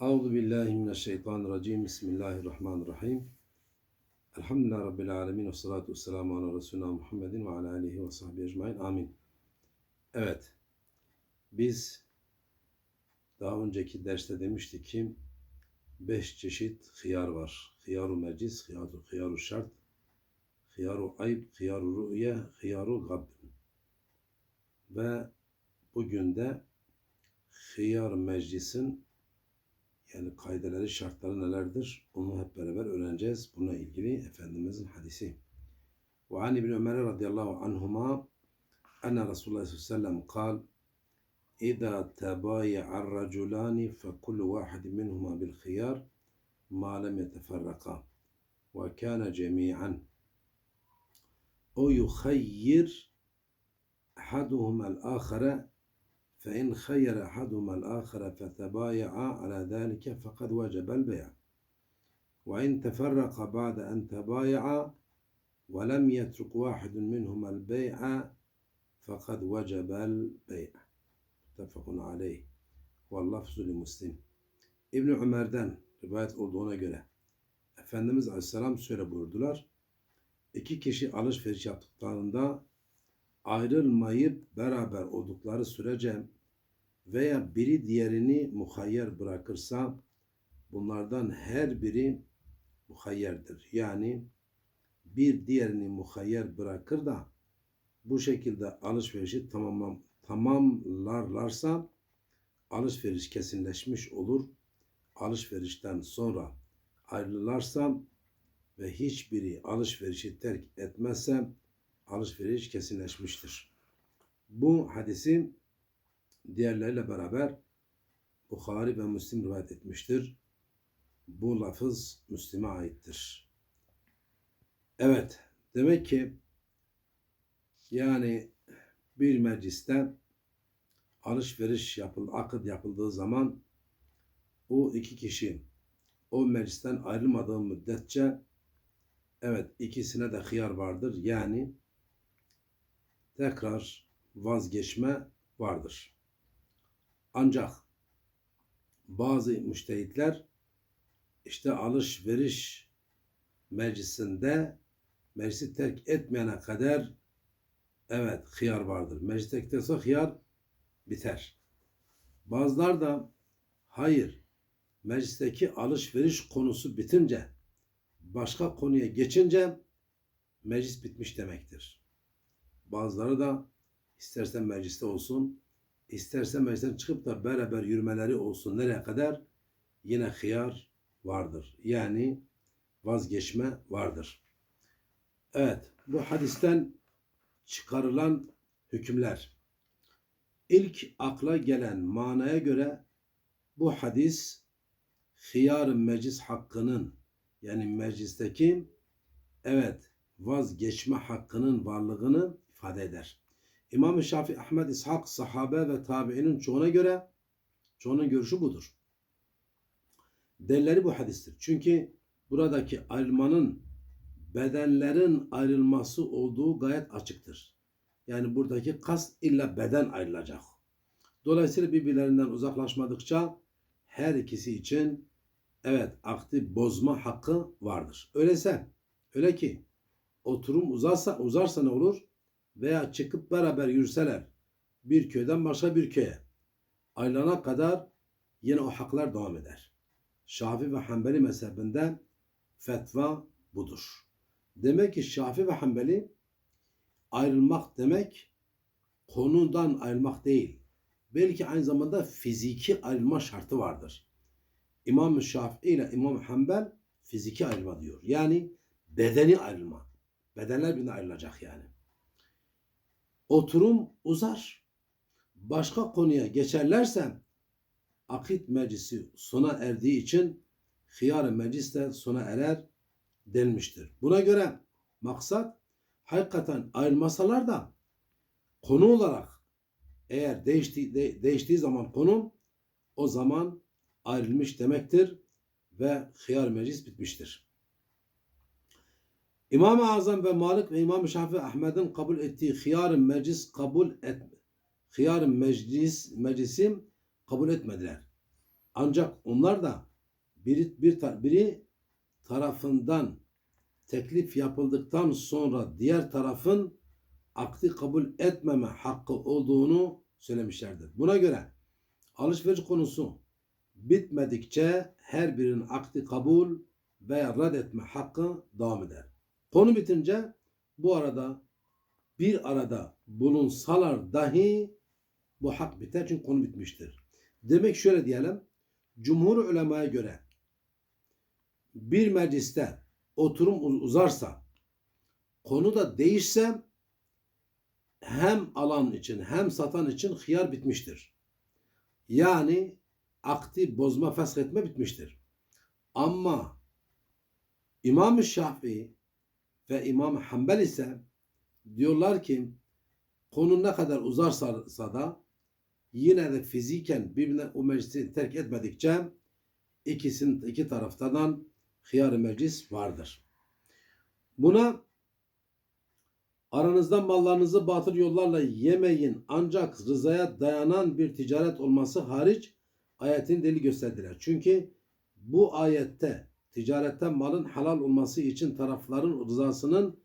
Euzu billahi mineşşeytanirracim. Bismillahirrahmanirrahim. Elhamdülillahi rabbil alamin ve salatu vesselamu ala resulina Muhammedin ve ala alihi ve sahbihi ecmaîn. Amin. Evet. Biz daha önceki derste demiştik ki beş çeşit hıyar var. Hıyaru meclis, hıyaru, hıyaru şart, hıyaru ayıp, hıyaru rü'ye, hıyaru gab. Ve bugün de hıyar meclisin yani kaideleri, şartları nelerdir? Onu hep beraber öğreneceğiz. Bununla ilgili Efendimizin hadisi. Ve an İbni Ömer radıyallahu anhuma enne Resulullah sallallahu aleyhi ve sellem kal İza tebayi'ar raculani fe kullu vahid minhuma bil khiyar ma lem yeteferraka ve kana cemi'an فإن خير أحدهما الآخر فتبايعا على ذلك فقد وجب البيع وإن تفرق بعد أن تبايعا ولم يترك واحد منهما البيع فقد وجب البيع متفق عليه واللفظ لمسلم İbn Ömer'den rivayet olduğuna göre Efendimiz Aleyhisselam şöyle buyurdular. İki kişi alışveriş yaptıklarında ayrılmayıp beraber oldukları sürece veya biri diğerini muhayyer bırakırsa bunlardan her biri muhayyerdir. Yani bir diğerini muhayyer bırakır da bu şekilde alışverişi tamamlam tamamlarlarsa alışveriş kesinleşmiş olur. Alışverişten sonra ayrılırlarsa ve hiçbiri alışverişi terk etmezse alışveriş kesinleşmiştir. Bu hadisi diğerleriyle beraber Bukhari ve Müslim rivayet etmiştir. Bu lafız Müslim'e aittir. Evet, demek ki yani bir mecliste alışveriş yapıldı, akıt yapıldığı zaman o iki kişi o meclisten ayrılmadığı müddetçe evet ikisine de hıyar vardır. Yani tekrar vazgeçme vardır. Ancak bazı müştehitler işte alışveriş meclisinde meclisi terk etmeyene kadar evet hıyar vardır. Meclis terk ederse hıyar biter. Bazılar da hayır meclisteki alışveriş konusu bitince başka konuya geçince meclis bitmiş demektir. Bazıları da istersen mecliste olsun, isterse meclisten çıkıp da beraber yürümeleri olsun nereye kadar yine hıyar vardır. Yani vazgeçme vardır. Evet, bu hadisten çıkarılan hükümler. İlk akla gelen manaya göre bu hadis hıyar meclis hakkının yani meclisteki evet vazgeçme hakkının varlığını ifade eder. İmam-ı Şafii Ahmet İshak sahabe ve tabiinin çoğuna göre çoğunun görüşü budur. Delleri bu hadistir. Çünkü buradaki ayrılmanın bedenlerin ayrılması olduğu gayet açıktır. Yani buradaki kast illa beden ayrılacak. Dolayısıyla birbirlerinden uzaklaşmadıkça her ikisi için evet aktif bozma hakkı vardır. Öyleyse öyle ki oturum uzarsa uzarsa ne olur? Veya çıkıp beraber yürüseler bir köyden başka bir köye ayrılana kadar yine o haklar devam eder. Şafi ve Hanbeli mezhebinde fetva budur. Demek ki Şafi ve Hanbeli ayrılmak demek konudan ayrılmak değil. Belki aynı zamanda fiziki ayrılma şartı vardır. İmam-ı Şafii ile İmam Hanbel fiziki ayrılma diyor. Yani bedeni ayrılma. Bedenler birine ayrılacak yani. Oturum uzar. Başka konuya geçerlerse akit meclisi sona erdiği için hıyar meclis de sona erer denmiştir. Buna göre maksat hakikaten ayrılmasalar da konu olarak eğer değiştiği, de, değiştiği zaman konu o zaman ayrılmış demektir ve hıyar meclis bitmiştir. İmam-ı Azam ve Malik ve İmam-ı Şafii Ahmet'in kabul ettiği hıyar meclis kabul et hıyar meclis meclisi kabul etmediler. Ancak onlar da biri, bir, biri tarafından teklif yapıldıktan sonra diğer tarafın akdi kabul etmeme hakkı olduğunu söylemişlerdir. Buna göre alışveriş konusu bitmedikçe her birinin akdi kabul veya red etme hakkı devam eder. Konu bitince bu arada bir arada bulunsalar dahi bu hak biter çünkü konu bitmiştir. Demek şöyle diyelim. Cumhur ulemaya göre bir mecliste oturum uz- uzarsa konu da değişse hem alan için hem satan için hıyar bitmiştir. Yani akti bozma feshetme bitmiştir. Ama İmam-ı Şafii ve İmam Hanbel ise diyorlar ki konu ne kadar uzarsa da yine de fiziken birbirine o meclisi terk etmedikçe ikisinin iki taraftan hıyar meclis vardır. Buna aranızdan mallarınızı batıl yollarla yemeyin ancak rızaya dayanan bir ticaret olması hariç ayetin delil gösterdiler. Çünkü bu ayette ticaretten malın halal olması için tarafların rızasının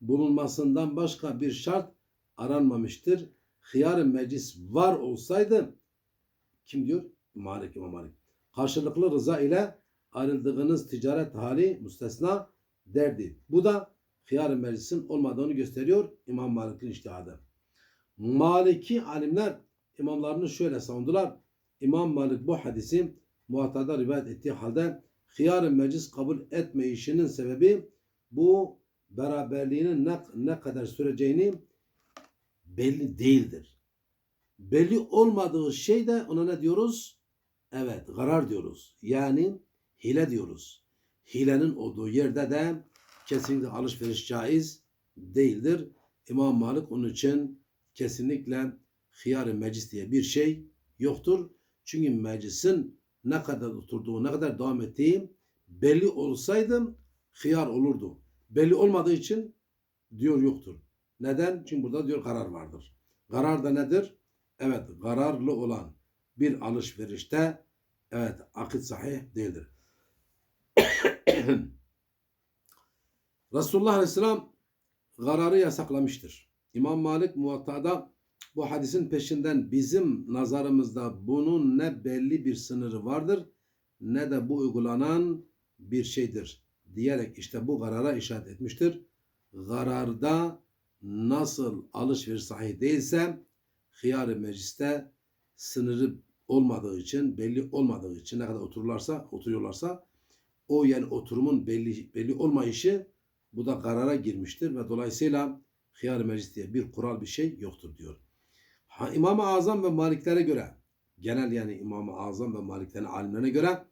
bulunmasından başka bir şart aranmamıştır. Hıyar meclis var olsaydı kim diyor? Malik İmam Malik. Karşılıklı rıza ile ayrıldığınız ticaret hali müstesna derdi. Bu da hıyar meclisin olmadığını gösteriyor İmam Malik'in iştihadı. Maliki alimler imamlarını şöyle savundular. İmam Malik bu hadisi muhatada rivayet ettiği halde hıyar meclis kabul etmeyişinin sebebi bu beraberliğinin ne, ne kadar süreceğini belli değildir. Belli olmadığı şey de ona ne diyoruz? Evet, karar diyoruz. Yani hile diyoruz. Hilenin olduğu yerde de kesinlikle alışveriş caiz değildir. İmam Malik onun için kesinlikle hıyar meclis diye bir şey yoktur. Çünkü meclisin ne kadar oturduğu, ne kadar devam ettiği belli olsaydı hıyar olurdu. Belli olmadığı için diyor yoktur. Neden? Çünkü burada diyor karar vardır. Karar da nedir? Evet, kararlı olan bir alışverişte evet akit sahih değildir. Resulullah Aleyhisselam kararı yasaklamıştır. İmam Malik Muvatta'da bu hadisin peşinden bizim nazarımızda bunun ne belli bir sınırı vardır ne de bu uygulanan bir şeydir diyerek işte bu karara işaret etmiştir. Kararda nasıl alışveriş sahih değilse hıyar mecliste sınırı olmadığı için, belli olmadığı için ne kadar otururlarsa, oturuyorlarsa o yani oturumun belli belli olmayışı bu da karara girmiştir ve dolayısıyla hıyar meclis diye bir kural bir şey yoktur diyor. Ha, İmam-ı Azam ve Maliklere göre genel yani İmam-ı Azam ve Maliklerin alimlerine göre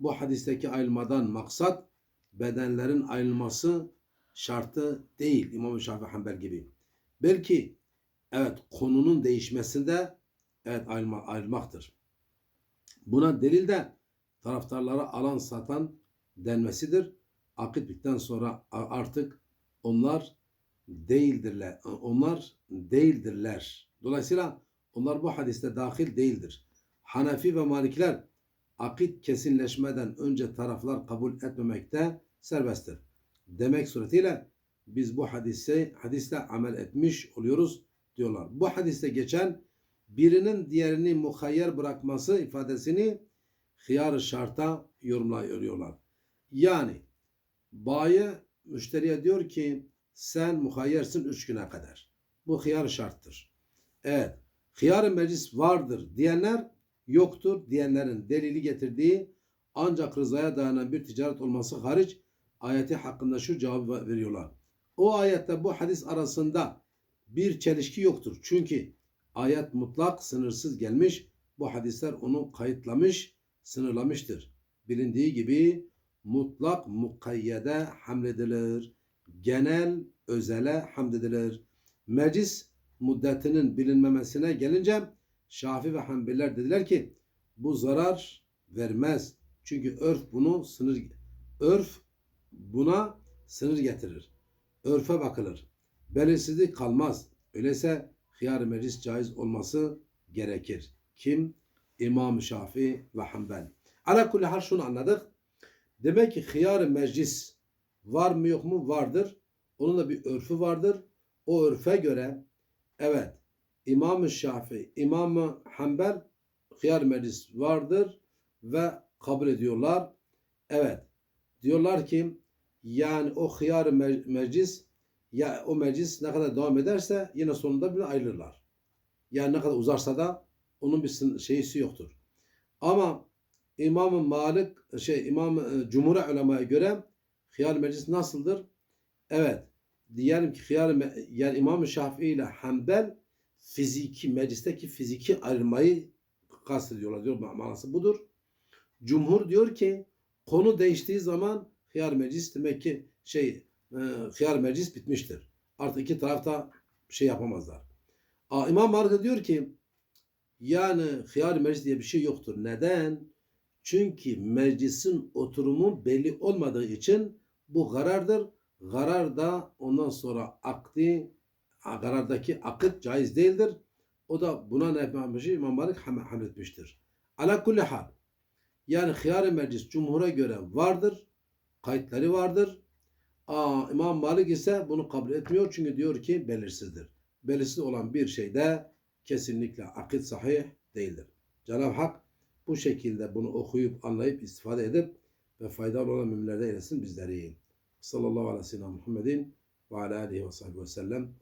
bu hadisteki ayrılmadan maksat bedenlerin ayrılması şartı değil İmam-ı Şafii Hanbel gibi. Belki evet konunun değişmesinde evet ayrılma, ayrılmaktır. Buna delil de taraftarlara alan satan denmesidir. Akit bittikten sonra artık onlar değildirler. Onlar değildirler. Dolayısıyla onlar bu hadiste dahil değildir. Hanefi ve Malikler akit kesinleşmeden önce taraflar kabul etmemekte serbesttir. Demek suretiyle biz bu hadise hadiste amel etmiş oluyoruz diyorlar. Bu hadiste geçen birinin diğerini muhayyer bırakması ifadesini hıyar şarta yorumluyorlar. Yani bayi müşteriye diyor ki sen muhayyersin üç güne kadar. Bu hıyar şarttır. Evet. hıyar meclis vardır diyenler yoktur diyenlerin delili getirdiği ancak rızaya dayanan bir ticaret olması hariç ayeti hakkında şu cevabı veriyorlar. O ayette bu hadis arasında bir çelişki yoktur. Çünkü ayet mutlak sınırsız gelmiş. Bu hadisler onu kayıtlamış, sınırlamıştır. Bilindiği gibi mutlak mukayyede hamledilir. Genel özele hamledilir. Meclis muddetinin bilinmemesine gelince Şafi ve Hanbeliler dediler ki bu zarar vermez. Çünkü örf bunu sınır örf buna sınır getirir. Örfe bakılır. Belirsizlik kalmaz. Öyleyse hıyar meclis caiz olması gerekir. Kim? İmam Şafii ve Hanbel. Ala kulli hal şunu anladık. Demek ki hıyar meclis var mı yok mu? Vardır. Onun da bir örfü vardır. O örfe göre evet İmam-ı Şafii, İmam-ı Hanbel hıyar meclis vardır ve kabul ediyorlar. Evet. Diyorlar ki yani o hıyar me- meclis ya o meclis ne kadar devam ederse yine sonunda bir ayrılırlar. Yani ne kadar uzarsa da onun bir şeysi yoktur. Ama İmam-ı Malik şey İmam Cumhur ulemaya göre hıyar meclis nasıldır? Evet. Diyelim ki hıyar yani İmam-ı Şafii ile Hanbel fiziki meclisteki fiziki ayrılmayı kastediyorlar diyor manası budur. Cumhur diyor ki konu değiştiği zaman hıyar meclis demek ki şey e, hıyar meclis bitmiştir. Artık iki tarafta şey yapamazlar. Aa, İmam Malik diyor ki yani hıyar meclis diye bir şey yoktur. Neden? Çünkü meclisin oturumu belli olmadığı için bu karardır. Karar da ondan sonra akdi karardaki akıt caiz değildir. O da buna ne yapmış? İmam Malik ham- hamletmiştir. Ala kulli hal. Yani hıyar meclis cumhura göre vardır. Kayıtları vardır. Aa, İmam Malik ise bunu kabul etmiyor çünkü diyor ki belirsizdir. Belirsiz olan bir şey de kesinlikle akit sahih değildir. Cenab-ı Hak bu şekilde bunu okuyup anlayıp istifade edip ve faydalı olan müminlerde eylesin bizleri. Sallallahu aleyhi ve sellem Muhammedin ve ala alihi ve sahbihi ve sellem